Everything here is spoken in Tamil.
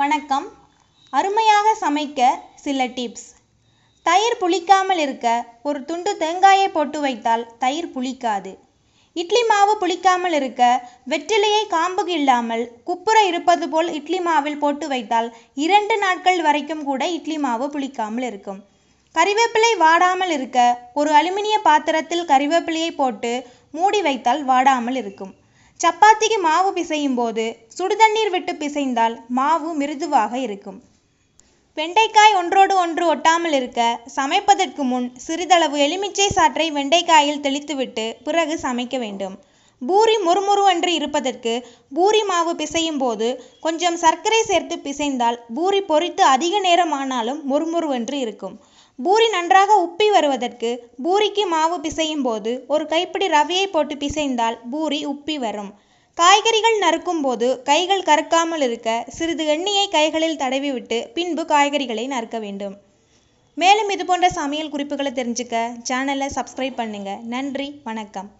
வணக்கம். அருமையாக சமைக்க சில டிப்ஸ் தயிர் புளிக்காமல் இருக்க ஒரு துண்டு தேங்காயை போட்டு வைத்தால் தயிர் புளிக்காது. இட்லி மாவு புளிக்காமல் இருக்க வெற்றிலையை காம்பு இல்லாமல் குப்புற இருப்பது போல் இட்லி மாவில் போட்டு வைத்தால் இரண்டு நாட்கள் வரைக்கும் கூட இட்லி மாவு புளிக்காமல் இருக்கும். கறிவேப்பிலை வாடாமல் இருக்க ஒரு அலுமினிய பாத்திரத்தில் கறிவேப்பிலையை போட்டு மூடி வைத்தால் வாடாமல் இருக்கும். சப்பாத்திக்கு மாவு பிசையும் போது சுடுதண்ணீர் விட்டு பிசைந்தால் மாவு மிருதுவாக இருக்கும். வெண்டைக்காய் ஒன்றோடு ஒன்று ஒட்டாமல் இருக்க சமைப்பதற்கு முன் சிறிதளவு எலுமிச்சை சாற்றை வெண்டைக்காயில் தெளித்துவிட்டு பிறகு சமைக்க வேண்டும். பூரி முறுமுறுவென்று இருப்பதற்கு பூரி மாவு பிசையும் போது கொஞ்சம் சர்க்கரை சேர்த்து பிசைந்தால் பூரி பொரித்து அதிக நேரம் ஆனாலும் முறுமுறுவென்று இருக்கும். பூரி நன்றாக உப்பி வருவதற்கு பூரிக்கு மாவு பிசையும் போது ஒரு கைப்பிடி ரவையை போட்டு பிசைந்தால் பூரி உப்பி வரும். காய்கறிகள் நறுக்கும் போது கைகள் கறக்காமல் இருக்க சிறிது எண்ணெயை கைகளில் தடவிவிட்டு பின்பு காய்கறிகளை நறுக்க வேண்டும். மேலும் இதுபோன்ற சமையல் குறிப்புகளை தெரிஞ்சுக்க சேனலை சப்ஸ்கிரைப் பண்ணுங்கள் நன்றி வணக்கம்.